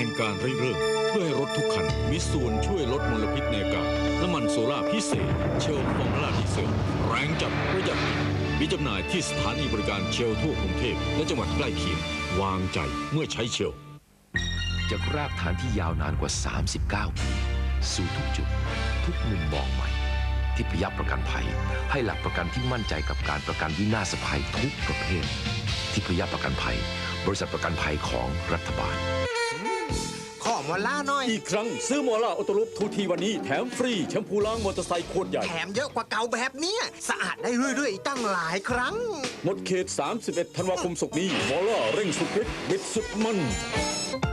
ห่งการริเริ่มเพื่อให้รถทุกคันมีส่วนช่วยลดมลพิษในอากาศน้ำมันโซล่าพิเศษ เชลฟอร์มูล่าดีเซลแรงจัดประหยัดผิดมีจำหน่ายที่สถานีบริการเชลทั่วกรุงเทพและจังหวัดใกล้เคียง วางใจเมื่อใช้เชลจากรากฐานที่ยาวนานกว่า 39 ปี สู่ทุกจุด ทุกมุมมองใหม่ ที่พยับประกันภัย ให้หลักประกันที่มั่นใจกับการประกันวินาศภัยทุกประเภทที่พยับประกันภัย บริษัทประกันภัยของรัฐบาล ขอมอล่าหน่อย อีกครั้งซื้อมอล่าออโตลุปทูทีวันนี้แถมฟรีแชมพูล้างมอเตอร์ไซค์ขวดใหญ่ แถมเยอะกว่าเก่าแบบเนี้ยสะอาดได้เรื่อยๆอีกตั้งหลายครั้ง หมดเขต 31 ธันวาคมศกนี้มอล่าเร่งสุดฤทธิ์บิดสุดมัน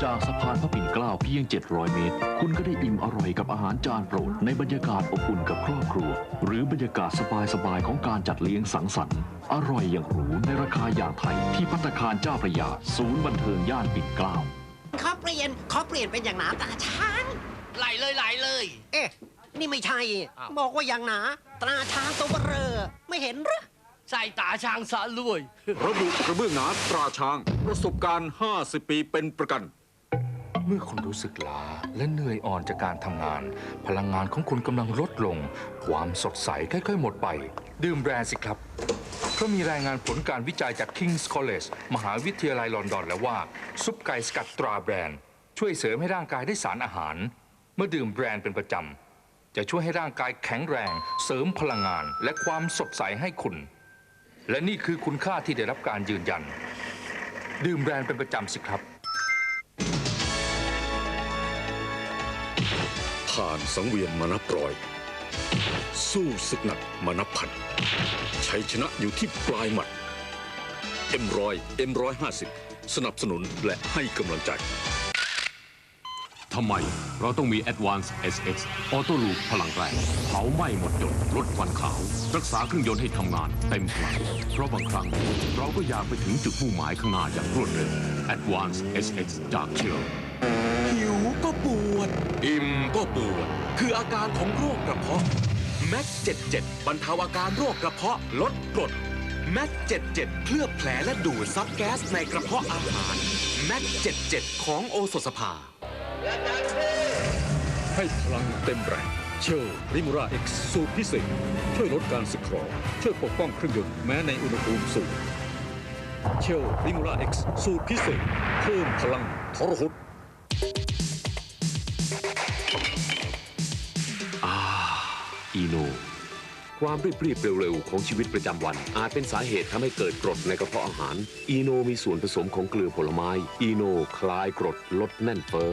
จากสะพานพระปิ่นเกล้าเพียง 700 เมตร คุณก็ได้อิ่มอร่อยกับอาหารจานโปรด ในบรรยากาศอบอุ่นกับครอบครัว หรือบรรยากาศสบายๆของการจัดเลี้ยงสังสรรค์อร่อยอย่างหรูในราคาอย่างไทยที่พัตตาคารเจ้าพระยา ศูนย์บันเทิงย่านปิ่นเกล้าขอเปลี่ยน ขอเปลี่ยนเป็นอย่างหนาตาช้าง ไหลเลยไหลเลย เอ๊ะ นี่ไม่ใช่ อ้าว บอกว่าอย่างหนาตราช้างตัวเบอเรอไม่เห็นหรือใส่ตาช้างสะลุยระบุกระเบื้องหนาตราช้าง ประสบการณ์ 50 ปีเป็นประกัน เมื่อคุณรู้สึกล้าและเหนื่อยอ่อนจากการทำงาน พลังงานของคุณกำลังลดลง ความสดใสค่อยๆ หมดไป ดื่มแบรนด์สิครับ เพราะมีรายงานผลการวิจัยจาก King's College มหาวิทยาลัยลอนดอนแล้วว่า ซุปไก่สกัดตราแบรนด์ ช่วยเสริมให้ร่างกายได้สารอาหาร เมื่อดื่มแบรนด์เป็นประจำ จะช่วยให้ร่างกายแข็งแรง เสริมพลังงาน และความสดใสให้คุณ และนี่คือคุณค่าที่ได้รับการยืนยัน ดื่มแบรนด์เป็นประจำสิครับ ผ่านสังเวียนมานับร้อย สู้ศึกหนักมานับพันชัยชนะอยู่ที่ปลายหมัดเอ็มรอยเอ็มร้อยห้าสิบสนับสนุนและให้กำลังใจทำไมเราต้องมี Advance SX Auto Loop พลังแรงเผาไหม้หมดจดลดควันขาว รักษาเครื่องยนต์ให้ทำงานเต็มพลังเพราะบางครั้ง เราก็อยากไปถึงจุดมุ่งหมายข้างหน้าอย่างรวดเร็ว Advance SX จากเชลหิวก็ปวดอิ่ม ก็ปวด คืออาการของโรคกระเพาะแม็ก77 บรรเทาอาการโรคกระเพาะลดกรดแม็ก77 เคลือบแผลและดูดซับแก๊สในกระเพาะอาหารแม็ก77 ของโอสถสภา ให้พลังเต็มแรงเชลริมูราเอ็กซ์สูตรพิเศษช่วยลดการสึกหรอช่วยปกป้องเครื่องยนต์แม้ในอุณหภูมิสูงเชลริมูราเอ็กซ์สูตรพิเศษเพิ่มพลังทรหด อีโน ความรีบรีบเร็วๆ ของชีวิตประจำวัน อาจเป็นสาเหตุทำให้เกิดกรดในกระเพาะอาหาร อีโนมีส่วนผสมของเกลือผลไม้ อีโนคลายกรดลดแน่นเฟ้อ